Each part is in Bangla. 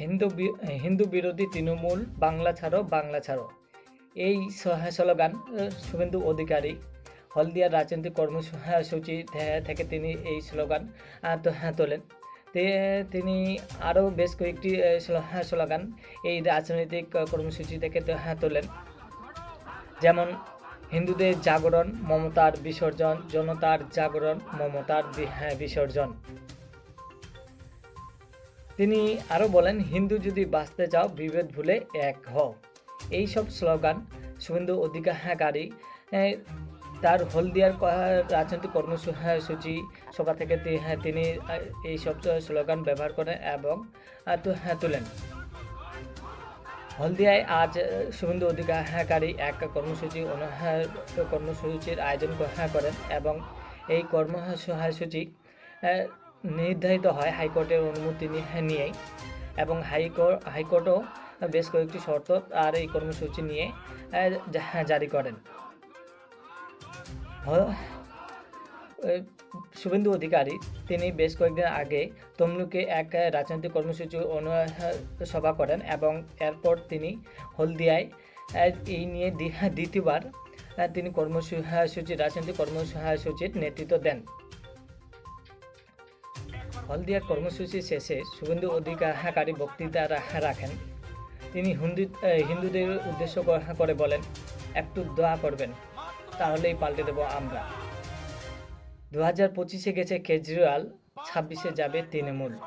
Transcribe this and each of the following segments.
হিন্দু হিন্দু বিরোধী তৃণমূল বাংলা ছাড়ো বাংলা ছাড়ো। এই স্লোগান শুভেন্দু অধিকারী হলদিয়ার রাজনৈতিক কর্মসূচি থেকে তিনি এই স্লোগান হ্যাঁ, তোলেন। তিনি আরও বেশ কয়েকটি স্লোগান এই রাজনৈতিক কর্মসূচি থেকে হ্যাঁ, তোলেন। যেমন হিন্দুদের জাগরণ মমতার বিসর্জন জনতার জাগরণ মমতার হ্যাঁ, বিসর্জন। তিনি আরও বলেন হিন্দু যদি বাঁচতে চাও বিভেদ ভুলে এক হও। এই সব স্লোগান শুভেন্দু অধিকারী তার হলদিয়ার রাজনৈতিক কর্মসূচি সভা থেকে হ্যাঁ, তিনি এই সব স্লোগান ব্যবহার করেন এবং হ্যাঁ, তোলেন। হলদিয়ায় আজ শুভেন্দু অধিকারী এক কর্মসূচি কর্মসূচির আয়োজন করেন এবং এই কর্মসূচি নির্ধারিত হয় হাইকোর্টের অনুমতি নিয়েই এবং হাইকোর্ট হাইকোর্টও বেশ কয়েকটি শর্ত আর এই কর্মসূচি নিয়ে জারি করেন। শুভেন্দু অধিকারী, তিনি বেশ কয়েকদিন আগে তমলুকে এক রাজনৈতিক কর্মসূচি সভা করেন এবং এরপর তিনি হলদিয়ায় এই নিয়ে দ্বিতীয়বার তিনি কর্মসূচি, রাজনৈতিক কর্মসূচির নেতৃত্ব দেন। হলদিয়ার কর্মসূচি শেষে শুভেন্দু অধিকারী বক্তৃতা রাখেন। তিনি হিন্দু হিন্দুদের উদ্দেশ্য করে বলেন, একটু দোয়া করবেন, তাহলেই পাল্টে দেব আমরা। দু হাজার পঁচিশে গেছে কেজরিওয়াল, ছাব্বিশে যাবে তৃণমূল।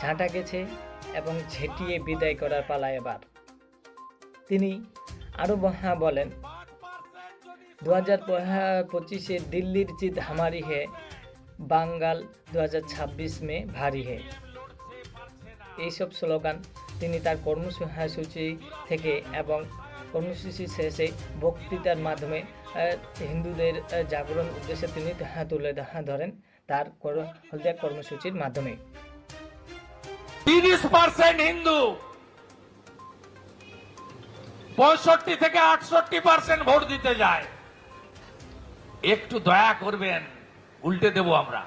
ঝাঁটা গেছে এবং ঝেঁটিয়ে বিদায় করার পালা এবার। তিনি আরও ব- বলেন দু হাজার পঁচিশে দিল্লির জিত হামারি হে, বাঙ্গাল দু হাজার ছাব্বিশ মে ভারী হে। এইসব স্লোগান তিনি তার কর্মসূচি থেকে এবং কর্মসূচি শেষে বক্তৃতার মাধ্যমে হিন্দুদের জাগরণ উদ্দেশ্যে তিনি তুলে ধরেন তার হলদিয়া কর্মসূচির মাধ্যমে। তিরিশ পার্সেন্ট হিন্দু। পঁয়ষট্টি থেকে আটষট্টি পার্সেন্ট ভোট দিতে যায়। একটু দয়া করবেন, উল্টে দেব আমরা।